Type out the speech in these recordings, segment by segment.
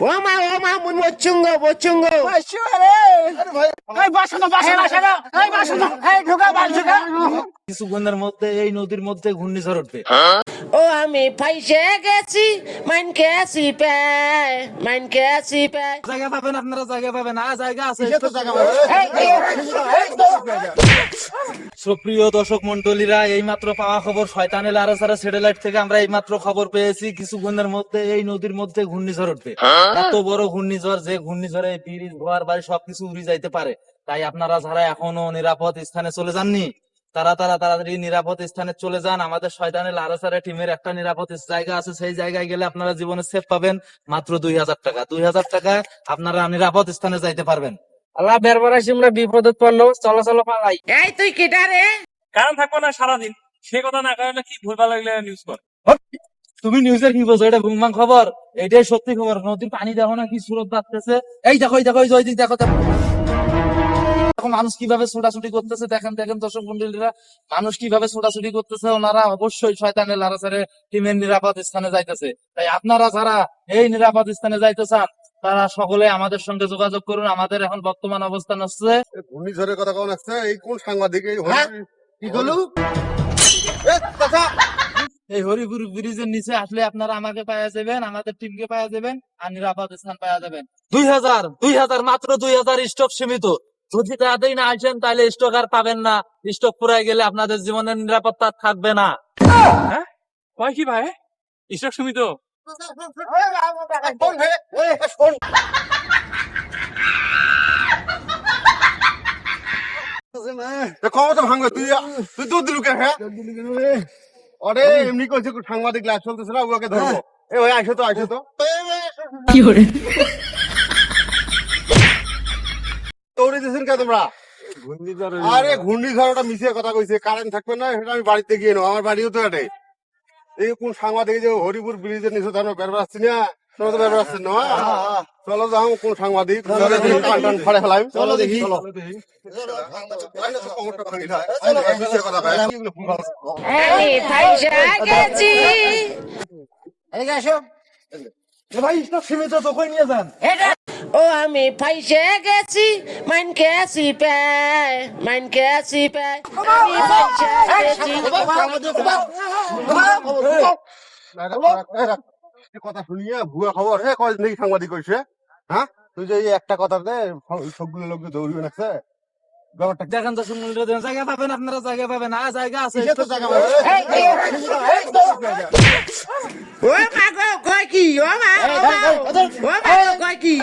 ও মা ও মা মুন বচ্চুঙ্গ বচ্চুঙ্গ কিছুক্ষণের মধ্যে এই নদীর মধ্যে ঘূর্ণিঝড় উঠবে। ও আমি ফাইসে গেছি মাইনকে আসি পায় মাইনকে আসি পায় জায়গা পাবেন আপনারা জায়গা পাবেন। আর জায়গা আছে। সুপ্রিয় দর্শক মন্ডলীরা এই মাত্র পাওয়া খবর শয়তানের আরাসারা স্যাটেলাইট থেকে আমরা এই মাত্র খবর পেয়েছি। কিছুক্ষণের মধ্যে এই নদীর মধ্যে ঘূর্ণিঝড় উঠবে। এত বড় ঘূর্ণিঝড় যে ঘূর্ণিঝড়ে ব্রিজ ঘর বাড়ি সবকিছু উড়ে যাইতে পারে। তাই আপনারা যারা এখনও নিরাপদ স্থানে চলে যাননি তারা তারা তাড়াতাড়ি নিরাপদ স্থানে চলে যান। আমাদের শয়তানের লারাসারা টিমের একটা নিরাপদ জায়গা আছে। সেই জায়গায় গেলে আপনারা জীবনে সেফ পাবেন মাত্র দুই হাজার টাকা। দুই হাজার টাকায় আপনারা নিরাপদ স্থানে যাইতে পারবেন। আল্লাহ বেরবার আসি আমরা বিপদে পড়ল চলো চলো পালাই। এই তুই কেটা রে? কারণ থাকব না সারাদিন। সে কথা না কারণে কি ভুলভাল লাগলে নিউজ কর। তুমি নিউজের কি বলছো? এটা বুমবাং খবর। এটাই সত্যি খবর। নদীর পানি দেখো না কি সুরত বাড়তেছে এই দেখো এই দেখো জয়দিক দেখো। দেখো মানুষ কীভাবে ছোটাছুটি করতেছে দেখেন দেখেন দর্শক মন্ডলীরা মানুষ কীভাবে ছোটাছুটি করতেছে ওনারা অবশ্যই শয়তানের লারাসারে টিমের নিরাপদ স্থানে যাইতেছে। তাই আপনারা যারা এই নিরাপদ স্থানে যাইতে চান তারা সকলে আমাদের সঙ্গে যোগাযোগ করুন। আমাদের এখন বর্তমান অবস্থান হচ্ছে ঘূর্ণিঝড়ের কথা কখন আসছে এই কোন সাংবাদিক? হ্যাঁ? কি হলো? এই হরিপুর ব্রিজের নিচে আসলে আপনারা আমাকে পাওয়া যাবেন আমাদের টিমকে পাওয়া যাবেন আর নিরাপদ স্থান পাওয়া যাবেন। দুই হাজার দুই হাজার মাত্র দুই হাজার স্টক সীমিত। যদি তাড়াতাড়ি না আসেন তাহলে স্টক আর পাবেন না। স্টক ফুরাই গেলে আপনাদের জীবনের নিরাপত্তা থাকবে না। কয় কি ভাই? ঈশ্বর সুমিত। ক্ষমতা ভাঙবে তুই তুই দুধ দিলু কে হ্যাঁ? এমনি কইছে কোন সাংবাদিক লাইভ চলতেছে না ওকে ধরবো। এ ভাই আইসো তো আইসো তো। দৌড়ে দিয়েছেন কে তোমরা? আরে ঘূর্ণিঝড় ওটা মিশিয়ে কথা কইছে কারেন্ট থাকবে না সেটা আমি বাড়িতে গিয়ে নেব আমার বাড়িও তো এটাই। এই কোন সাংবাদিক যে হরিপুর ব্রিজের নিচে ধরো বেরবার আসছি না তোমরা তো বেরবার আসছেন না চলো যাও কোন সাংবাদিক টান টান ফাড়ে ফেলাই চলো দেখি। চলো। ভাই সীমিত তো কই নিয়ে যান। ও আমি ফাইসে গেছি মাইন আসি পায় মাইনকে আসি পায় আমি ফাইসে গেছি। কথা শুনিয়ে ভুয়া খবর হে কয়দিন থেকে সাংবাদিক কইছে হ্যাঁ? তুই যে এই একটা কথাতে সবগুলো লোক দৌড়বে নাকছে ব্যাপারটা দেখেন তো শুনুন জায়গা পাবেন আপনারা জায়গা পাবেন। আর জায়গা আছে জায়গা? ও মা গো কয় কি ও মা ও মা ও মা গো কয় কি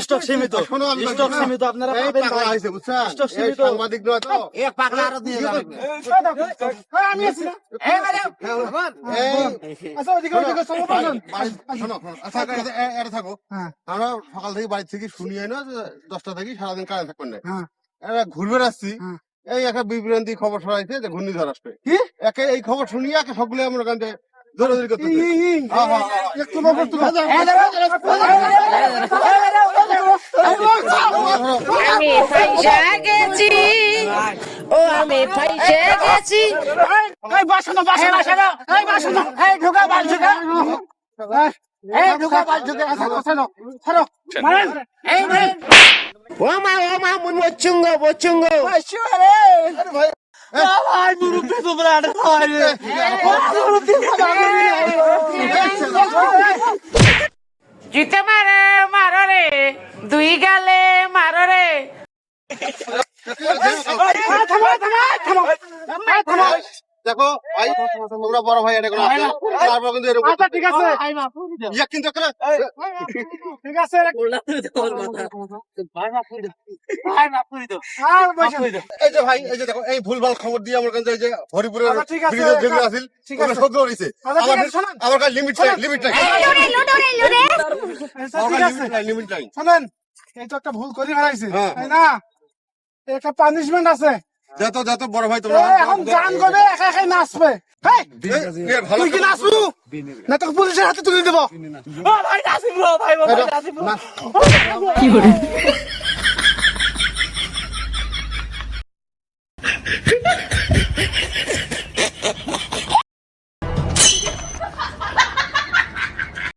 স্টক সীমিত। স্টক পাগলা। এই, এই, শোনো, আচ্ছা, এটা- থাকো। আমরা সকাল থেকে বাড়ি থেকে শুনি হয় না দশটা থেকে সারাদিন কারেন্ট থাকবেন না। এরা ঘুরবে আসছি এই একটা বিভ্রান্তি খবর ছড়াইছে যে ঘূর্ণিঝড় আসবে। একে এই খবর শুনিয়ে একে সকলে আমরা দৌড়াদৌড়ি করতেছে হ্যাঁ, হ্যাঁ, হ্যাঁ। একটু নজর তুলো। আমি ফাইসে গেছি ও আমি ফাইসে গেছি ও মা ও মা মুন বচ্চুঙ্গ বচ্চুঙ্গ জিতে মারে মারো রে দুই গালে মারো রে দেখো ভাই তোমরা বড় ভাই এটা আছে? তারপর কিন্তু এরকম ঠিক আছে ইয়া কিন্তু একটা ঠিক আছে এই যে ভাই এই যে দেখো এই ভুলভাল খবর দিয়ে আমার কাছে এই যে হরিপুরের আচ্ছা, ঠিক আছে, ব্রিজের যেগুলো আছে ঠিক ওগুলো আছে। সহ্য করেছে আচ্ছা, আমার আমার কাছে লিমিট নাই লিমিট নাই ঠিক আছে লিমিট নাই লিমিট নাই শোনেন এই তো একটা ভুল করে হ্যাঁ। তাই না একটা পানিশমেন্ট আছে যত যত বড় ভাই তোমরা এখন গান করবে একা একাই নাচবে। তুই কি নাচবু? না তোকে পুলিশের হাতে তুলে দেবো। ভাই নাচিব ভাই নাচিব। কি নাসিব